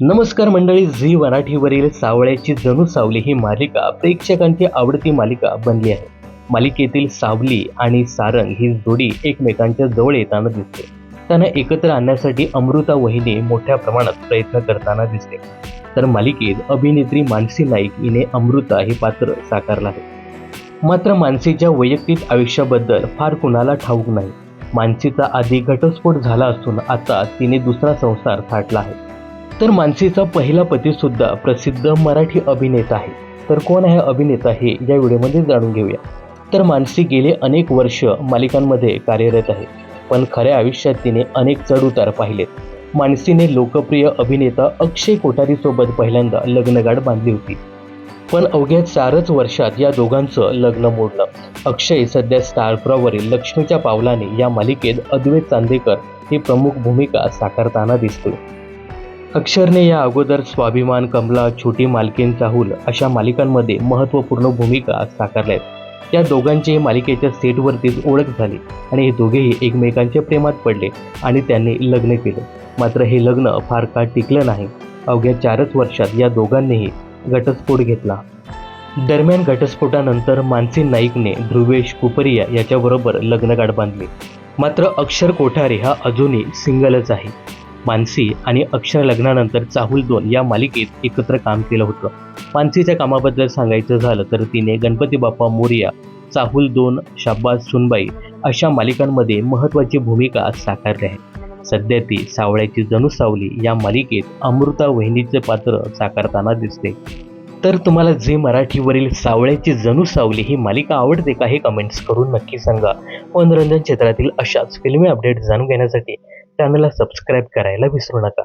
नमस्कार मंडळी झी मराठीवरील सावळ्याची जणू सावली ही मालिका प्रेक्षकांची आवडती मालिका बनली आहे. मालिकेतील सावली आणि सारंग ही जोडी एकमेकांच्या जवळ येताना दिसते. त्यांना एकत्र आणण्यासाठी अमृता वहिनी मोठ्या प्रमाणात प्रयत्न करताना दिसते. तर मालिकेत अभिनेत्री मानसी नाईक हिने अमृता हे पात्र साकारलं आहे. मात्र मानसीच्या वैयक्तिक आयुष्याबद्दल फार कुणाला ठाऊक नाही. मानसीचा आधी घटस्फोट झाला असून आता तिने दुसरा संसार थाटला आहे. तर मानसीचा पहिला पती सुद्धा प्रसिद्ध मराठी अभिनेता आहे. तर कोण आहे अभिनेता हे या व्हिडिओमध्ये जाणून घेऊया. तर मानसी गेले अनेक वर्ष मालिकांमध्ये कार्यरत आहे. पण खऱ्या आयुष्यात तिने अनेक चढउतार पाहिलेत. मानसीने लोकप्रिय अभिनेता अक्षय कोठारीसोबत पहिल्यांदा लग्नगाठ बांधली होती. पण अवघ्या चारच वर्षात या दोघांचं लग्न मोडलं. अक्षय सध्या स्टार प्रॉवरील लक्ष्मीच्या पावलाने या मालिकेत अद्वैत चांदेकर ही प्रमुख भूमिका साकारताना दिसतो अक्षरने या अगोदर स्वाभिमान कमला छोटी मालकीन चाहूल अशा मालिकांमध्ये महत्त्वपूर्ण भूमिका साकारल्या आहेत या दोघांची मालिकेच्या सेटवरतीच ओळख झाली आणि हे दोघेही एकमेकांच्या प्रेमात पडले आणि त्यांनी लग्न केलं. मात्र हे लग्न फार काळ टिकलं नाही. अवघ्या चारच वर्षात या दोघांनीही घटस्फोट घेतला. दरम्यान घटस्फोटानंतर मानसी नाईकने ध्रुवेश कुपरिया याच्याबरोबर लग्नगाठ बांधली. मात्र अक्षर कोठारे हा अजूनही सिंगलच आहे. मानसी आणि अक्षर लग्नानंतर चाहूल दोन या मालिकेत एकत्र काम केलं होतं. मानसीच्या कामाबद्दल सांगायचं झालं तर तिने गणपती बाप्पा मोरिया चाहूल दोन शाब्बाज सुनबाई अशा मालिकांमध्ये महत्त्वाची भूमिका साकारली आहे. सध्या ती सावळ्याची जणू सावली या मालिकेत अमृता वहिनीचे पात्र साकारताना दिसते. तर तुम्हाला जे मराठीवरील सावळ्याची जणू सावली ही मालिका आवडते का हे कमेंट्स करून नक्की सांगा. मनोरंजन क्षेत्रातील अशाच फिल्मी अपडेट जाणून घेण्यासाठी चॅनलला सबस्क्राईब करायला विसरू नका.